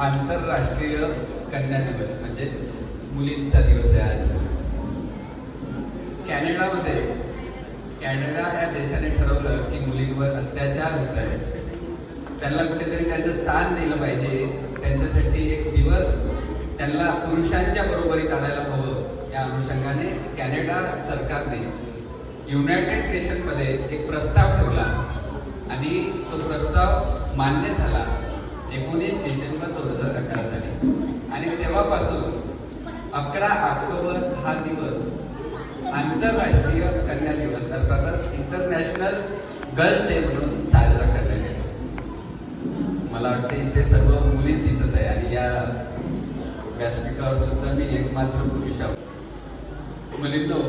आंतरराष्ट्रीय कन्या दिवस म्हणजे मुलींचा दिवस आहे आज. कॅनडामध्ये कॅनडा या देशाने ठरवलं की मुलींवर अत्याचार होत आहे. त्यांना कुठेतरी त्यांचं स्थान दिलं पाहिजे. त्यांच्यासाठी एक दिवस त्यांना पुरुषांच्या बरोबरीत आणायला हवं. या अनुषंगाने कॅनडा सरकारने युनायटेड नेशनमध्ये एक प्रस्ताव ठेवला आणि तो प्रस्ताव मान्य झाला. एकोणीस डिसेंबर दोन हजार अकरा साली. आणि तेव्हापासून अकरा ऑक्टोबर हा दिवस आंतरराष्ट्रीय कन्या दिवस अर्थातच इंटरनॅशनल गर्ल डे म्हणून साजरा करण्यात येतो. मला वाटते इथे सर्व मुलीच दिसत आहे आणि या व्यासपीठावर सुद्धा मी एकमात्र पुरुष आहोत मुलींनो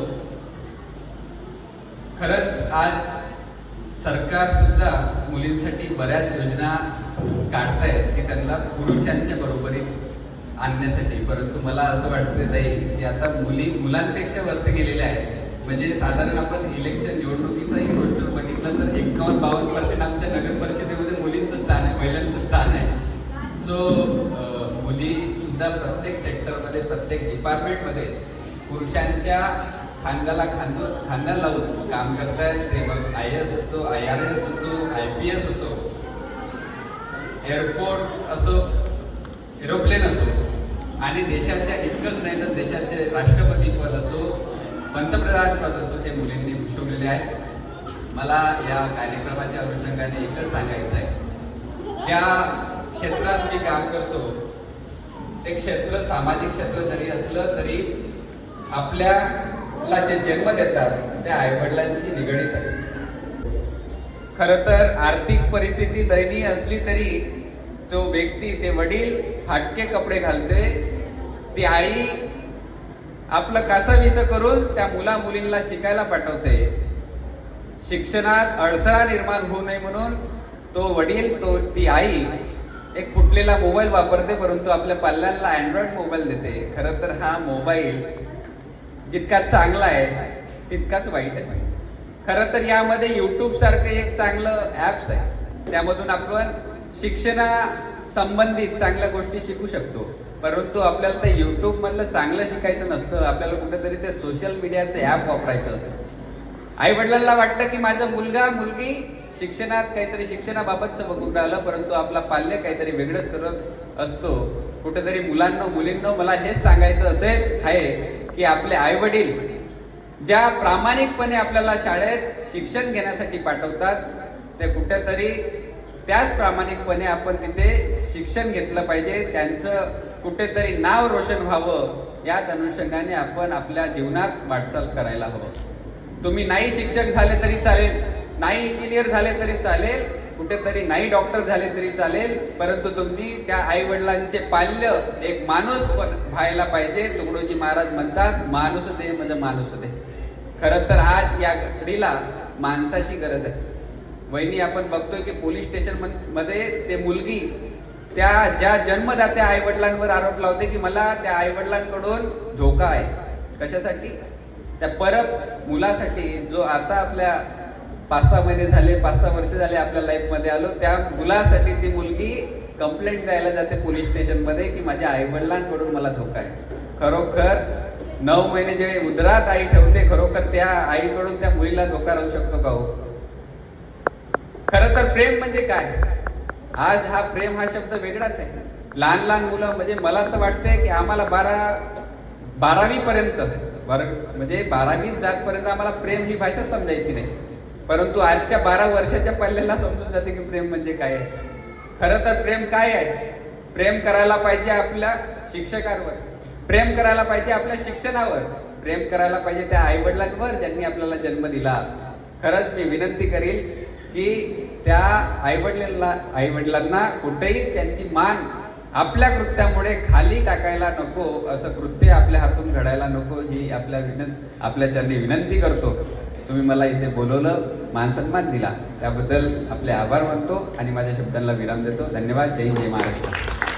खरंच आज सरकार सुद्धा मुलींसाठी बऱ्याच योजना काढतायत की त्यांना पुरुषांच्या बरोबरीत आणण्यासाठी. परंतु मला असं वाटतं ताई की आता मुली मुलांपेक्षा वरती गेलेल्या आहेत. म्हणजे साधारण आपण इलेक्शन निवडणुकीचाही गोष्ट बघितलं तर एकावन्न बावन्न पर्सेंट आमच्या नगर परिषदेमध्ये मुलींचं स्थान आहे महिलांचं स्थान आहे. सो मुली सुद्धा प्रत्येक सेक्टरमध्ये प्रत्येक डिपार्टमेंटमध्ये पुरुषांच्या खांद्याला खांद खांदा लावून काम करतायत. ते मग आय एस असो आय आर एस असो आय पी एस असो एअरपोर्ट असो एरोप्लेन असो आणि देशाच्या इतकंच नाही तर देशाचे राष्ट्रपती पद असो पंतप्रधान पद असो हे मुलींनी भूषवलेले आहेत मला या कार्यक्रमाच्या अनुषंगाने एकच सांगायचं आहे. ज्या क्षेत्रात मी काम करतो ते क्षेत्र सामाजिक क्षेत्र जरी असलं तरी आपल्याला जे जन्म देतात त्या आईवडिलांशी निगडीत आहे खरं तर आर्थिक परिस्थिती दयनीय असली तरी तो व्यक्ती ते वडील फाटके कपडे घालते. ती आई आपलं कासाविस करून त्या मुला मुलींना शिकायला पाठवते. शिक्षणात अडथळा निर्माण होऊ नये म्हणून तो वडील तो ती आई एक फुटलेला मोबाईल वापरते परंतु आपल्या पाल्यांना अँड्रॉइड मोबाईल देते. खरं तर हा मोबाईल जितका चांगला आहे तितकाच वाईट आहे. खरं तर यामध्ये युट्यूब सारखं एक चांगलं ॲप्स आहे. त्यामधून आपण शिक्षणा संबंधित चांगल्या गोष्टी शिकू शकतो. परंतु आपल्याला ते युट्यूब मधलं चांगलं शिकायचं नसतं. आपल्याला कुठेतरी ते सोशल मीडियाचं ॲप वापरायचं असतं. आई वडिलांना वाटतं की माझा मुलगा मुलगी शिक्षणात काहीतरी शिक्षणाबाबतचं बघून राहिलं परंतु आपला पाल्य काहीतरी वेगळंच करत असतो. कुठेतरी मुलांना मुलींना मला हेच सांगायचं असेल आहे की आपले आई वडील ज्या प्रामाणिकपणे आपल्याला शाळेत शिक्षण घेण्यासाठी पाठवतात ते कुठेतरी त्याच प्रामाणिकपणे आपण तिथे शिक्षण घेतलं पाहिजे. त्यांचं कुठेतरी नाव रोशन व्हावं याच अनुषंगाने आपण आपल्या जीवनात वाटचाल करायला हवं. तुम्ही नाही शिक्षक झाले तरी चालेल नाही इंजिनियर झाले तरी चालेल कुठेतरी नाही डॉक्टर झाले तरी चालेल परंतु तुम्ही त्या आई वडिलांचे पाल्य एक माणूस व्हायला पाहिजे तुकडोजी महाराज म्हणतात माणूस दे म्हणजे माणूस दे. खरं तर आज या घडीला माणसाची गरज आहे. वहिनी आपण बघतोय की पोलीस स्टेशनमध्ये ते मुलगी त्या ज्या जन्मदात्या आई वडिलांवर आरोप लावते की मला त्या आई वडिलांकडून धोका आहे. कशासाठी? त्या परत मुलासाठी जो आता आपल्या पाच सहा महिने झाले पाच सहा वर्ष झाले आपल्या लाईफमध्ये आलो त्या मुलासाठी ती मुलगी कंप्लेंट द्यायला जाते पोलीस स्टेशनमध्ये की माझ्या आई वडिलांकडून मला धोका आहे. खरोखर नऊ महिने जे उदरात आई ठेवते खरोखर त्या आईकडून त्या मुलीला धोका राहू शकतो का हो? खर तर प्रेम म्हणजे काय? आज हा प्रेम हा शब्द वेगळाच आहे. लहान लहान मुलं म्हणजे मला तर वाटतंय की आम्हाला बारा बारावी पर्यंत बर- म्हणजे बारावी जातपर्यंत आम्हाला प्रेम ही भाषा समजायची नाही. परंतु आजच्या बारा वर्षाच्या पल्ल्याला समजून जाते की प्रेम म्हणजे काय आहे. खरं तर प्रेम काय आहे? प्रेम करायला पाहिजे आपल्या शिक्षकांवर. प्रेम करायला पाहिजे आपल्या शिक्षणावर. प्रेम करायला पाहिजे त्या आई वडिलांवर ज्यांनी आपल्याला जन्म दिला. खरंच मी विनंती करील की त्या आई आईवडिलांना आई वडिलांना कुठेही त्यांची मान आपल्या कृत्यामुळे खाली टाकायला नको असं कृत्य आपल्या हातून घडायला नको ही आपल्या विनं आपल्या चरणी विनंती करतो. तुम्ही मला इथे बोलवलं मानसन्मान दिला. त्याबद्दल आपले आभार मानतो आणि माझ्या शब्दांना विराम देतो. धन्यवाद. जय जय महाराष्ट्र.